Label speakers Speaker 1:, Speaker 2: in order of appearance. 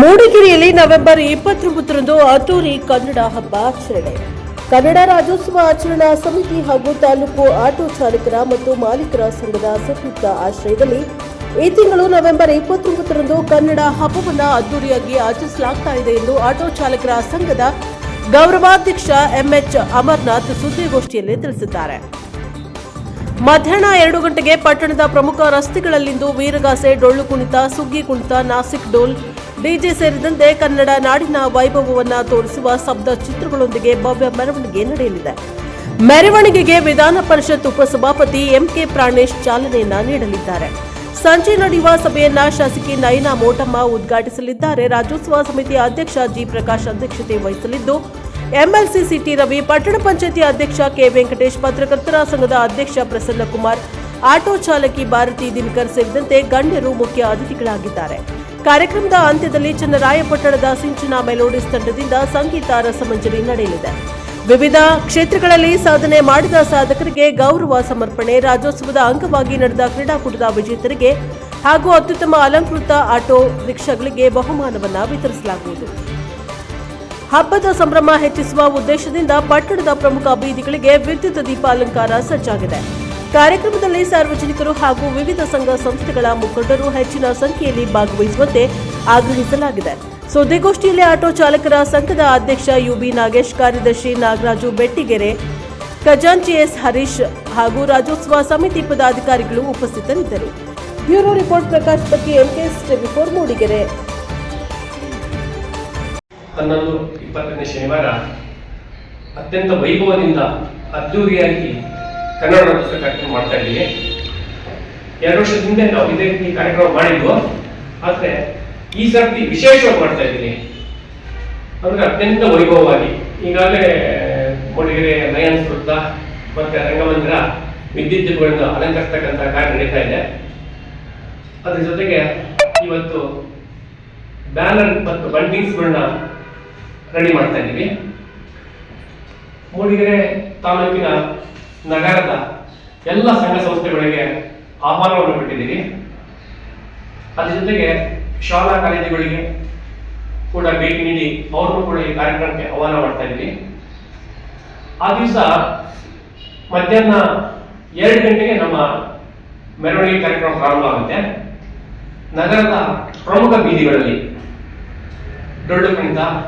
Speaker 1: ಮೂಡಿಗೆರೆಯಲ್ಲಿ November ಇಪ್ಪತ್ತೊಂಬತ್ತರಂದು ಅದ್ದೂರಿ ಕನ್ನಡ ಹಬ್ಬ ಆಚರಣೆ. ಕನ್ನಡ ರಾಜ್ಯೋತ್ಸವ ಆಚರಣಾ ಸಮಿತಿ ಹಾಗೂ ತಾಲೂಕು ಆಟೋ ಚಾಲಕರ ಮತ್ತು ಮಾಲೀಕರ ಸಂಘದ ಸಂಯುಕ್ತ ಆಶ್ರಯದಲ್ಲಿ ಈ ತಿಂಗಳು ನವೆಂಬರ್ ಇಪ್ಪತ್ತೊಂಬತ್ತರಂದು ಕನ್ನಡ ಹಬ್ಬವನ್ನು ಅದ್ದೂರಿಯಾಗಿ ಆಚರಿಸಲಾಗ್ತಾ ಇದೆ ಎಂದು ಆಟೋ ಚಾಲಕರ ಸಂಘದ ಗೌರವಾಧ್ಯಕ್ಷ ಎಂಎಚ್ ಅಮರ್ನಾಥ್ ಸುದ್ದಿಗೋಷ್ಠಿಯಲ್ಲಿ ತಿಳಿಸಿದ್ದಾರೆ. ಮಧ್ಯಾಹ್ನ ಎರಡು ಗಂಟೆಗೆ ಪಟ್ಟಣದ ಪ್ರಮುಖ ರಸ್ತೆಗಳಲ್ಲಿಂದು ವೀರಗಾಸೆ ಡೊಳ್ಳು ಕುಣಿತ, ಸುಗ್ಗಿ ಕುಣಿತ, ನಾಸಿಕ್ ಡೋಲ್ ಡಿಜೆ ಸೇರಿದಂತೆ ಕನ್ನಡ ನಾಡಿನ ವೈಭವವನ್ನು ತೋರಿಸುವ ಶಬ್ದ ಚಿತ್ರಗಳೊಂದಿಗೆ ಭವ್ಯ ಮೆರವಣಿಗೆ ನಡೆಯಲಿದೆ. ಮೆರವಣಿಗೆಗೆ ವಿಧಾನ ಪರಿಷತ್ ಉಪಸಭಾಪತಿ ಎಂಕೆ ಪ್ರಾಣೇಶ್ ಚಾಲನೆಯನ್ನ ನೀಡಲಿದ್ದಾರೆ. ಸಂಜೆ ನಡೆಯುವ ಸಭೆಯನ್ನ ಶಾಸಕಿ ನಯನಾ ಮೋಟಮ್ಮ ಉದ್ಘಾಟಿಸಲಿದ್ದಾರೆ. ರಾಜ್ಯೋತ್ಸವ ಸಮಿತಿ ಅಧ್ಯಕ್ಷ ಜಿ ಪ್ರಕಾಶ್ ಅಧ್ಯಕ್ಷತೆ ವಹಿಸಲಿದ್ದು, ಎಂಎಲ್ಸಿ ಸಿಟಿ ರವಿ, ಪಟ್ಟಣ ಪಂಚಾಯತಿ ಅಧ್ಯಕ್ಷ ಕೆ ವೆಂಕಟೇಶ್, ಪತ್ರಕರ್ತರ ಸಂಘದ ಅಧ್ಯಕ್ಷ ಪ್ರಸನ್ನ ಕುಮಾರ್ ಆಟೋ ಚಾಲಕಿ ಭಾರತಿ ದಿನಕರ್ ಸೇರಿದಂತೆ ಗಣ್ಯರು ಮುಖ್ಯ ಅತಿಥಿಗಳಾಗಿದ್ದಾರೆ. ಕಾರ್ಯಕ್ರಮದ ಅಂತ್ಯದಲ್ಲಿ ಚನ್ನರಾಯಪಟ್ಟಣದ ಸಿಂಚನ ಮೆಲೋಡಿಸ್ ತಂಡದಿಂದ ಸಂಗೀತ ರಸಮಂಜರಿ ನಡೆಯಲಿದೆ. ವಿವಿಧ ಕ್ಷೇತ್ರಗಳಲ್ಲಿ ಸಾಧನೆ ಮಾಡಿದ ಸಾಧಕರಿಗೆ ಗೌರವ ಸಮರ್ಪಣೆ, ರಾಜ್ಯೋತ್ಸವದ ಅಂಗವಾಗಿ ನಡೆದ ಕ್ರೀಡಾಕೂಟದ ವಿಜೇತರಿಗೆ ಹಾಗೂ ಅತ್ಯುತ್ತಮ ಅಲಂಕೃತ ಆಟೋ ರಿಕ್ಷಾಗಳಿಗೆ ಬಹುಮಾನವನ್ನು ವಿತರಿಸಲಾಗುವುದು. ಹಬ್ಬದ ಸಂಭ್ರಮ ಹೆಚ್ಚಿಸುವ ಉದ್ದೇಶದಿಂದ ಪಟ್ಟಣದ ಪ್ರಮುಖ ಬೀದಿಗಳಿಗೆ ವಿದ್ಯುತ್ ದೀಪ ಅಲಂಕಾರ ಸಜ್ಜಾಗಿದೆ. ಕಾರ್ಯಕ್ರಮದಲ್ಲಿ ಸಾರ್ವಜನಿಕರು ಹಾಗೂ ವಿವಿಧ ಸಂಘ ಸಂಸ್ಥೆಗಳ ಮುಖಂಡರು ಹೆಚ್ಚಿನ ಸಂಖ್ಯೆಯಲ್ಲಿ ಭಾಗವಹಿಸುವಂತೆ ಆಗ್ರಹಿಸಲಾಗಿದೆ. ಸುದ್ದಿಗೋಷ್ಠಿಯಲ್ಲಿ ಆಟೋ ಚಾಲಕರ ಸಂಘದ ಅಧ್ಯಕ್ಷ ಯುಬಿ ನಾಗೇಶ್, ಕಾರ್ಯದರ್ಶಿ ನಾಗರಾಜು ಬೆಟ್ಟಿಗೆರೆ, ಖಜಾಂಚಿ ಎಸ್ ಹರೀಶ್ ಹಾಗೂ ರಾಜ್ಯೋತ್ಸವ ಸಮಿತಿ ಪದಾಧಿಕಾರಿಗಳು ಉಪಸ್ಥಿತರಿದ್ದರು. ಬ್ಯೂರೋ ರಿಪೋರ್ಟ್ ಪ್ರಕಾಶ್ ಬಗ್ಗೆ ಫೋರ್ ಮೂಡಿಗೆರೆ.
Speaker 2: ಹನ್ನೊಂದು ಇಪ್ಪತ್ತನೇ ಶನಿವಾರ ಅತ್ಯಂತ ವೈಭವದಿಂದ ಅದ್ದೂರಿಯಾಗಿ ಕನ್ನಡ ರಾಜ್ಯೋತ್ಸವ ಕಾರ್ಯಕ್ರಮ ಮಾಡ್ತಾ ಇದ್ದೀವಿ. ಎರಡು ವರ್ಷದ ಹಿಂದೆ ನಾವು ಇದೇ ರೀತಿ ಕಾರ್ಯಕ್ರಮ ಮಾಡಿದ್ವು ಆದರೆ ಈ ಸರ್ತಿ ವಿಶೇಷವಾಗಿ ಮಾಡ್ತಾ ಇದ್ದೀನಿ. ಅಂದ್ರೆ ಅತ್ಯಂತ ವೈಭವವಾಗಿ. ಈಗಾಗಲೇ, ಮೂಡಿಗೆರೆ ಲಯನ್ಸ್ ವೃತ್ತ ಮತ್ತೆ ರಂಗಮಂದಿರ ವಿದ್ಯುತ್ ದೀಪಗಳನ್ನು ಅಲಂಕರಿಸ್ತಕ್ಕಂಥ ಕಾರ್ಯ ನಡೀತಾ ಇದೆ. ಅದ್ರ ಜೊತೆಗೆ ಇವತ್ತು ಬ್ಯಾನರ್ ಮತ್ತು ಬಂಟಿಂಗ್ಸ್ಗಳನ್ನ ರೆಡಿ ಮಾಡ್ತಾ ಇದ್ದೀವಿ. ಮೂಡಿಗೆರೆ ತಾಲೂಕಿನ ನಗರದ ಎಲ್ಲ ಸಂಘ ಸಂಸ್ಥೆಗಳಿಗೆ ಆಹ್ವಾನವನ್ನು ಬಿಟ್ಟಿದ್ದೀವಿ ಅದ್ರ ಜೊತೆಗೆ ಶಾಲಾ ಕಾಲೇಜುಗಳಿಗೆ ಕೂಡ ಭೇಟಿ ನೀಡಿ ಅವ್ರನ್ನು ಕೂಡ ಈ ಕಾರ್ಯಕ್ರಮಕ್ಕೆ ಆಹ್ವಾನ ಮಾಡ್ತಾ ಇದ್ದೀವಿ ಆ ದಿವಸ ಮಧ್ಯಾಹ್ನ ಎರಡು ಗಂಟೆಗೆ ನಮ್ಮ ಮೆರವಣಿಗೆ ಕಾರ್ಯಕ್ರಮ ಪ್ರಾರಂಭ ಆಗುತ್ತೆ. ನಗರದ ಪ್ರಮುಖ ಬೀದಿಗಳಲ್ಲಿ ಡೊಳ್ಳು ಕುಣಿತ